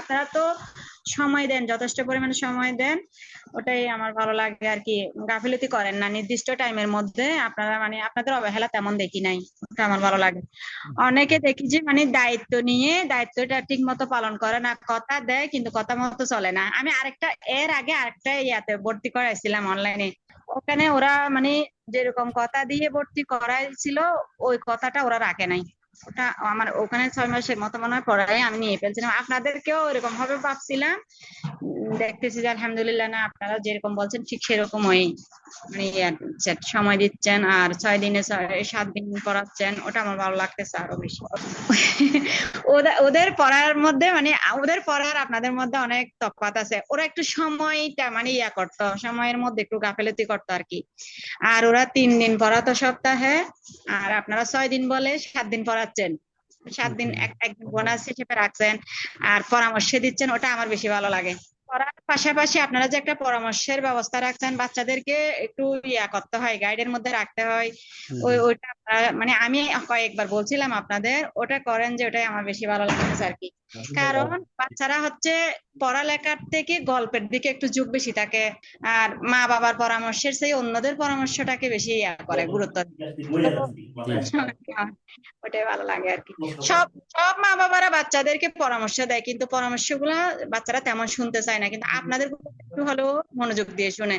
আপনারা তো সময় দেন, যথেষ্ট পরিমাণে সময় দেন, ওটাই আমার ভালো লাগে আর কি। গাফিলতি করেন না, নির্দিষ্ট টাইমের মধ্যে আপনারা মানে আপনাদের অবহেলা তেমন দেখি নাই, ওটা আমার ভালো লাগে। অনেকে দেখি যে মানে দায়িত্ব নিয়ে, দায়িত্বটা ঠিক মতো পালন করে না, কথা দেয় কিন্তু কথা মতো চলে না। আমি আরেকটা, এর আগে আরেকটা ইয়াতে ভর্তি করাইছিলাম অনলাইনে ওখানে ওরা মানে যেরকম কথা দিয়ে ভর্তি করাইছিল, ওই কথাটা ওরা রাখে নাই। ওটা আমার ওখানে ছয় মাসের মতো মনে হয় পড়াই আমি নিয়ে ফেলছিলাম। আপনাদেরকেও এরকম ভাবে ভাবছিলাম দেখতেছি যে আলহামদুলিল্লাহ না আপনারা যেরকম বলছেন, ঠিক সেরকমই। মানে সময় দিচ্ছেন, আর ছয় দিনে সাত দিন পড়াচ্ছেন, ওটা আমার ভালো লাগতেছে আরও বেশি। ওদের পড়ার মধ্যে মানে ওদের পড়ার আপনাদের মধ্যে অনেক তফাৎ আছে। ওরা একটু সময়টা মানে ইয়া করতো, সময়ের মধ্যে একটু গাফেলতি করতো আর কি। আর ওরা তিন দিন পড়াতো সপ্তাহে, আর আপনারা ছয় দিন বলে সাত দিন পড়াচ্ছেন সাত দিন একদিন বোনাস হিসেবে রাখছেন আর পরামর্শ দিচ্ছেন ওটা আমার বেশি ভালো লাগে। পড়ার পাশাপাশি আপনারা যে একটা পরামর্শের ব্যবস্থা রাখছেন বাচ্চাদেরকে একটু ইয়া করতে হয় গাইডের মধ্যে রাখতে হয়। ওই ওইটা মানে আমি কয়েকবার বলছিলাম আপনাদের ওটা করেন যে ওটাই আমার বেশি ভালো লাগতেছে আর কি। কারণ বাচ্চারা হচ্ছে পড়ালেখার থেকে গল্পের দিকে একটু ঝোঁক বেশি থাকে। আর মা বাবার পরামর্শের সেই অন্যদের পরামর্শটাকে বেশি ইয়া করে গুরুত্ব ওটাই ভালো লাগে আর কি। সব সব মা বাবারা বাচ্চাদেরকে পরামর্শ দেয় কিন্তু পরামর্শগুলা বাচ্চারা তেমন শুনতে চায় না। কিন্তু আপনাদের একটু হলেও মনোযোগ দিয়ে শুনে।